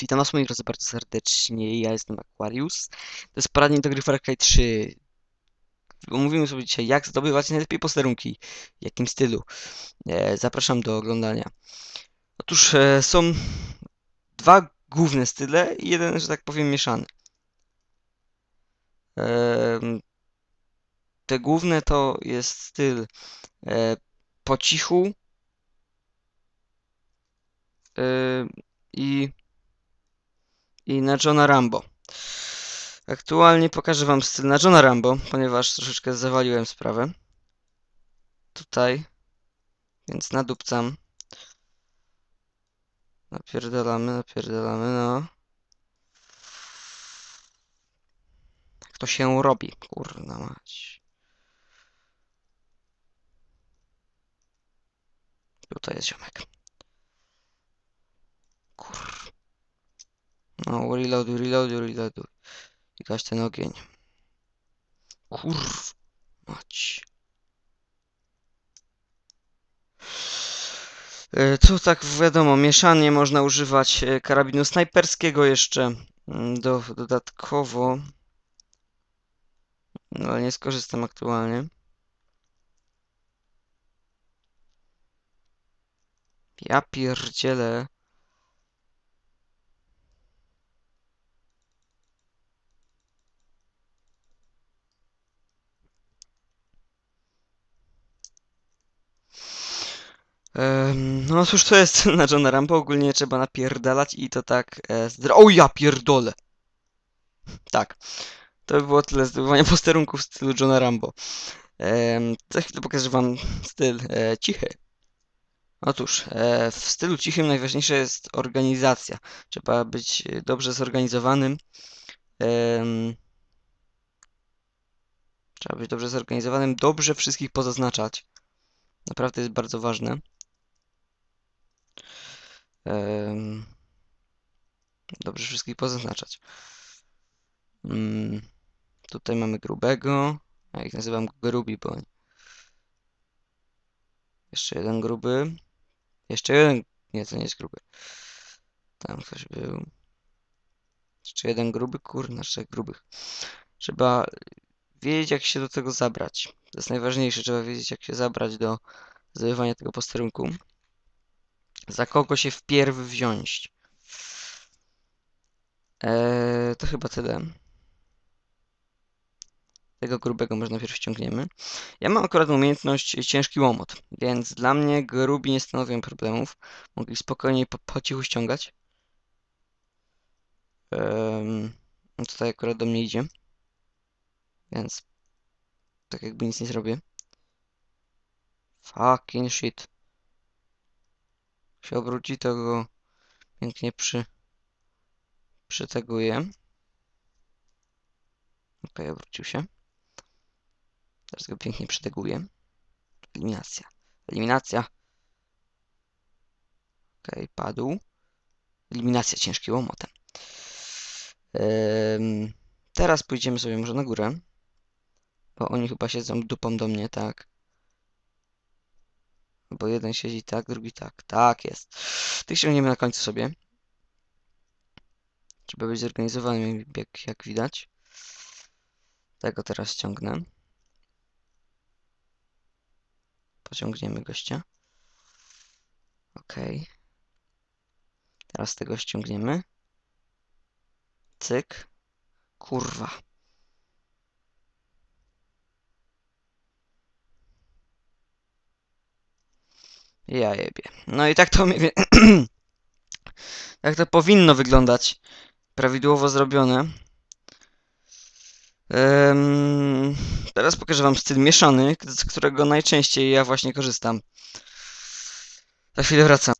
Witam was moi drodzy bardzo serdecznie, ja jestem Aquarius. To jest poradnik do gry Far Cry 3. Omówimy sobie dzisiaj jak zdobywać najlepiej posterunki, w jakim stylu. E, zapraszam do oglądania. Otóż e, są dwa główne style i jeden, że tak powiem, mieszany. E, te główne to jest styl e, po cichu e, i i na Johna Rambo. Aktualnie pokażę wam styl na Johna Rambo, ponieważ troszeczkę zawaliłem sprawę. Tutaj. Więc nadupcam. Napierdalamy, napierdalamy, no. Jak to się robi, kurna mać. Tutaj jest ziomek. Kur... No, reloaduj, reloaduj, reloaduj. I gaś ten ogień. Kurw. Mać. E, Tu tak wiadomo, mieszanie można używać e, karabinu snajperskiego jeszcze mm, do, dodatkowo. No, ale nie skorzystam aktualnie. Ja pierdzielę. No cóż to jest na Johna Rambo, ogólnie trzeba napierdalać i to tak e. O ja pierdolę! Tak, to by było tyle zdobywania posterunków w stylu Johna Rambo. Em, za chwilę pokażę wam styl e, cichy. Otóż, e, w stylu cichym najważniejsza jest organizacja. Trzeba być dobrze zorganizowanym. Trzeba być dobrze zorganizowanym, dobrze wszystkich pozaznaczać. Naprawdę jest bardzo ważne. Dobrze wszystkich pozaznaczać. Mm, tutaj mamy grubego. Ja ich nazywam grubi, bo... Jeszcze jeden gruby. Jeszcze jeden... Nie, to nie jest gruby. Tam ktoś był. Jeszcze jeden gruby, kurna, trzech grubych. Trzeba wiedzieć, jak się do tego zabrać. To jest najważniejsze, trzeba wiedzieć, jak się zabrać do zdobywania tego posterunku. Za kogo się wpierw wziąć. Eee, to chyba tyle. Tego grubego może najpierw ściągniemy. Ja mam akurat umiejętność ciężki łomot, więc dla mnie grubi nie stanowią problemów. Mogli spokojnie po, po cichu ściągać. Eee, tutaj akurat do mnie idzie. Więc tak jakby nic nie zrobię. Fucking shit. Się obróci, to go pięknie przy... przyteguję. Ok, obrócił się. Teraz go pięknie przyteguję. Eliminacja. Eliminacja. Ok, padł. Eliminacja ciężkim łomotem. Teraz pójdziemy sobie może na górę. Bo oni chyba siedzą dupą do mnie, tak. Bo jeden siedzi tak, drugi tak. Tak jest. Tych ściągniemy na końcu sobie. Trzeba być zorganizowanym, jak, jak widać. Tego teraz ściągnę. Pociągniemy gościa. Ok. Teraz tego ściągniemy. Cyk. Kurwa. Ja jebie. No i tak to tak to powinno wyglądać. Prawidłowo zrobione. Ehm, teraz pokażę wam styl mieszany, z którego najczęściej ja właśnie korzystam. Za chwilę wracam.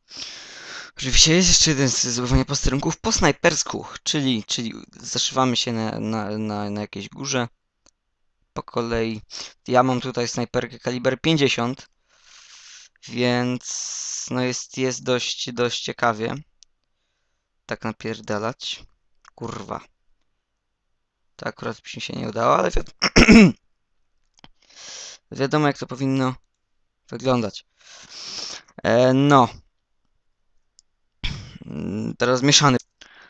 Oczywiście jest jeszcze jeden styl zdobywania posterunków po snajpersku, czyli, czyli zaszywamy się na, na, na, na jakiejś górze. Po kolei. Ja mam tutaj snajperkę kaliber 50. Więc no jest, jest dość, dość ciekawie. Tak napierdalać. Kurwa. To akurat mi się nie udało, ale wiad wiadomo jak to powinno wyglądać. E, no. Teraz mieszany.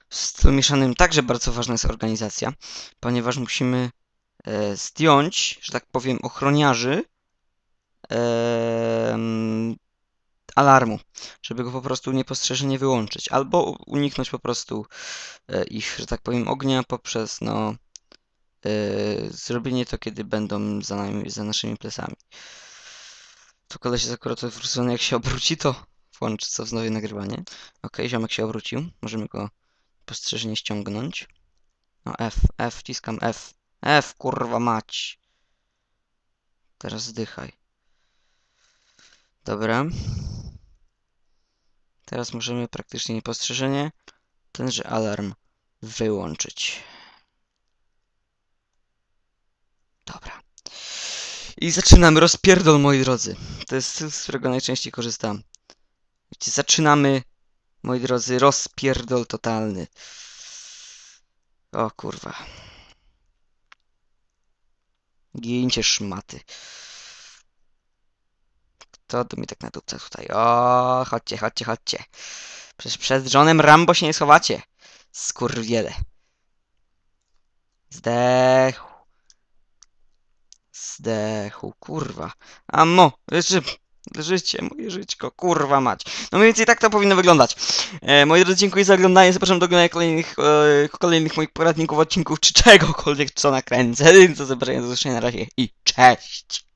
W stylu mieszanym także bardzo ważna jest organizacja, ponieważ musimy e, zdjąć, że tak powiem, ochroniarzy alarmu, żeby go po prostu niepostrzeżenie wyłączyć, albo uniknąć po prostu e, ich, że tak powiem, ognia poprzez, no, e, zrobienie to, kiedy będą za nami, za naszymi plecami. Tu koleś jest akurat odwrócony, jak się obróci, to włączy co wznowie nagrywanie. Ok, ziomek się obrócił, możemy go postrzeżenie ściągnąć. No F, F, wciskam F. F, kurwa mać. Teraz zdychaj. Dobra. Teraz możemy praktycznie niepostrzeżenie tenże alarm wyłączyć. Dobra. I zaczynamy rozpierdol, moi drodzy. To jest styl, z którego najczęściej korzystam. Zaczynamy, moi drodzy, rozpierdol totalny. O kurwa. Gincie szmaty. Tu mi tak na dupce tutaj? O, chodźcie, chodźcie, chodźcie. Przecież przed Johnem Rambo się nie schowacie. Skurwiele. Zdechł. Zdechł, kurwa. Amo, leży, życie, moje żyćko, kurwa mać. No mniej więcej tak to powinno wyglądać. E, moi drodzy, dziękuję za oglądanie. Zapraszam do oglądania kolejnych, e, kolejnych moich poradników, odcinków, czy czegokolwiek, co nakręcę. Do zobaczenia, do zobaczenia na razie i cześć!